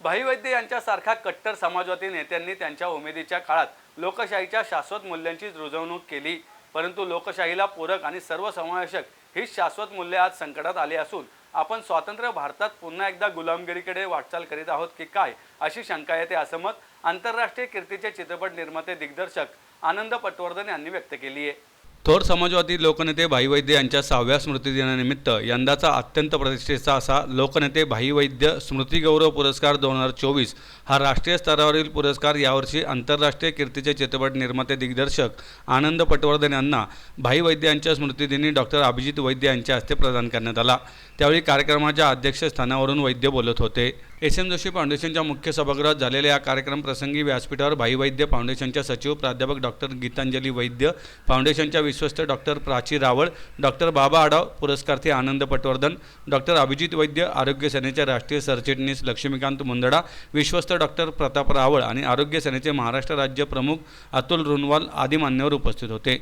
भाई वैद्य यांच्यासारख्या कट्टर समाजवादी नेत्यांनी त्यांच्या उमेदीच्या काळात लोकशाहीच्या शाश्वत मूल्यांची रुजवणूक केली. परंतु लोकशाहीला पूरक आणि सर्वसमावेशक ही शाश्वत मूल्ये आज संकटात आली असून आपण स्वातंत्र्य भारतात पुन्हा एकदा गुलामगिरीकडे वाटचाल करीत आहोत की काय अशी शंका येते असं मत आंतरराष्ट्रीय कीर्तीचे चित्रपट निर्माते दिग्दर्शक आनंद पटवर्धन यांनी व्यक्त केली आहे. थोर समाजवादी लोकनेते भाई वैद्य यांच्या सहाव्या स्मृतिदिनानिमित्त यंदाचा अत्यंत प्रतिष्ठेचा असा लोकनेते भाई वैद्य स्मृतिगौरव पुरस्कार दोन हजार चोवीस हा राष्ट्रीय स्तरावरील पुरस्कार यावर्षी आंतरराष्ट्रीय कीर्तीचे चित्रपट निर्माते दिग्दर्शक आनंद पटवर्धन यांना भाई वैद्य यांच्या स्मृतिदिनी डॉक्टर अभिजित वैद्य यांच्या हस्ते प्रदान करण्यात आला. त्यावेळी कार्यक्रमाच्या अध्यक्षस्थानावरून वैद्य बोलत होते. एस एम जोशी फाउंडेशनच्या मुख्य सभागृहात झालेल्या या कार्यक्रमप्रसंगी व्यासपीठावर भाई वैद्य फाउंडेशनच्या सचिव प्राध्यापक डॉक्टर गीतांजली वैद्य फाउंडेशनच्या विश्वस्त डॉक्टर प्राची रावळ डॉक्टर बाबा आडाव पुरस्कार्थी आनंद पटवर्धन डॉक्टर अभिजित वैद्य आरोग्य सेनेचे राष्ट्रीय सरचिटणीस लक्ष्मीकांत मुंदडा विश्वस्त डॉक्टर प्रताप रावळ आणि आरोग्य सेनेचे महाराष्ट्र राज्य प्रमुख अतुल रुनवाल आदी मान्यवर उपस्थित होते.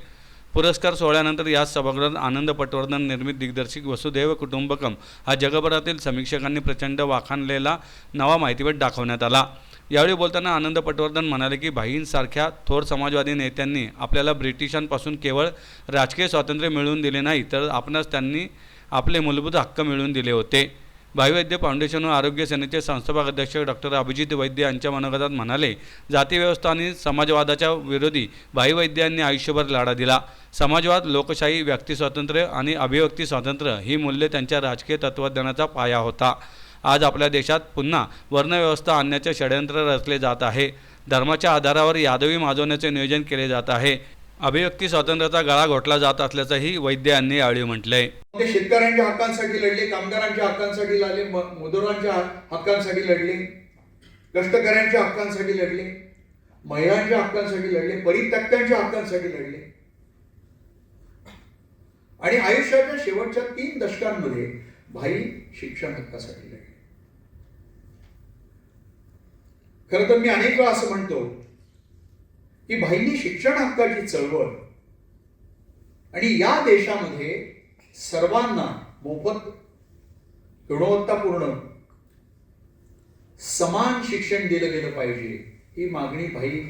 पुरस्कार सोहळ्यानंतर याच सभागृहात आनंद पटवर्धन निर्मित दिग्दर्शक वसुदेव कुटुंबकम हा जगभरातील समीक्षकांनी प्रचंड वाखाणलेला नवा माहितीपट दाखवण्यात आला. यावेळी बोलताना आनंद पटवर्धन म्हणाले की भाईंसारख्या थोर समाजवादी नेत्यांनी आपल्याला ब्रिटिशांपासून केवळ राजकीय स्वातंत्र्य मिळवून दिले नाही तर आपणास त्यांनी आपले मूलभूत हक्क मिळवून दिले होते. भाईवैद्य फाउंडेशन व आरोग्य सेनेचे संस्थापक अध्यक्ष डॉक्टर अभिजित वैद्य यांच्या मनोगतात म्हणाले जातीव्यवस्था आणि समाजवादाच्या विरोधी भाईवैद्य यांनी आयुष्यभर लढा दिला. समाजवाद लोकशाही व्यक्तिस्वातंत्र्य आणि अभिव्यक्ती स्वातंत्र्य ही मूल्ये त्यांच्या राजकीय तत्त्वज्ञानाचा पाया होता. आज आपल्या देशात पुन्हा वर्णव्यवस्था आणण्याचे षडयंत्र रचले जात आहे. धर्माच्या आधारावर यादवी माजवण्याचे नियोजन केले जात आहे. अभिव्यक्ती स्वातंत्र्याचा गळा घोटला जात असल्याचंही वैद्य यांनी यावेळी म्हटलंय. ते शेतकऱ्यांच्या हक्कांसाठी लढले कामगारांच्या हक्कांसाठी लढले मजुरांच्या हक्कांसाठी लढले कष्टकऱ्यांच्या हक्कांसाठी लढले महिलांच्या हक्कांसाठी लढले परित्यक्त्यांच्या हक्कांसाठी लढले. आणि आयुष्याच्या शेवटच्या तीन दशकांमध्ये भाई शिक्षण हक्कासाठी लढले. खरं तर मी अनेक वेळा असं म्हणतो ही भाईंनी शिक्षण हक्काची चळवळ. आणि या देशामध्ये सर्वांना मोफत गुणवत्तापूर्ण समान शिक्षण दिलं गेलं पाहिजे ही मागणी भाई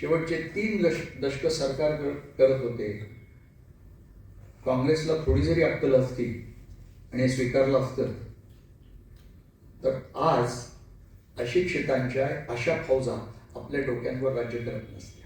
शेवटचे तीन दश दशक सरकार करत होते. काँग्रेसला थोडी जरी अक्कल असती आणि स्वीकारलं असतं तर आज अशिक्षितांच्या अशा फौजा आपल्या डोक्यांवर राज्य करत नसते.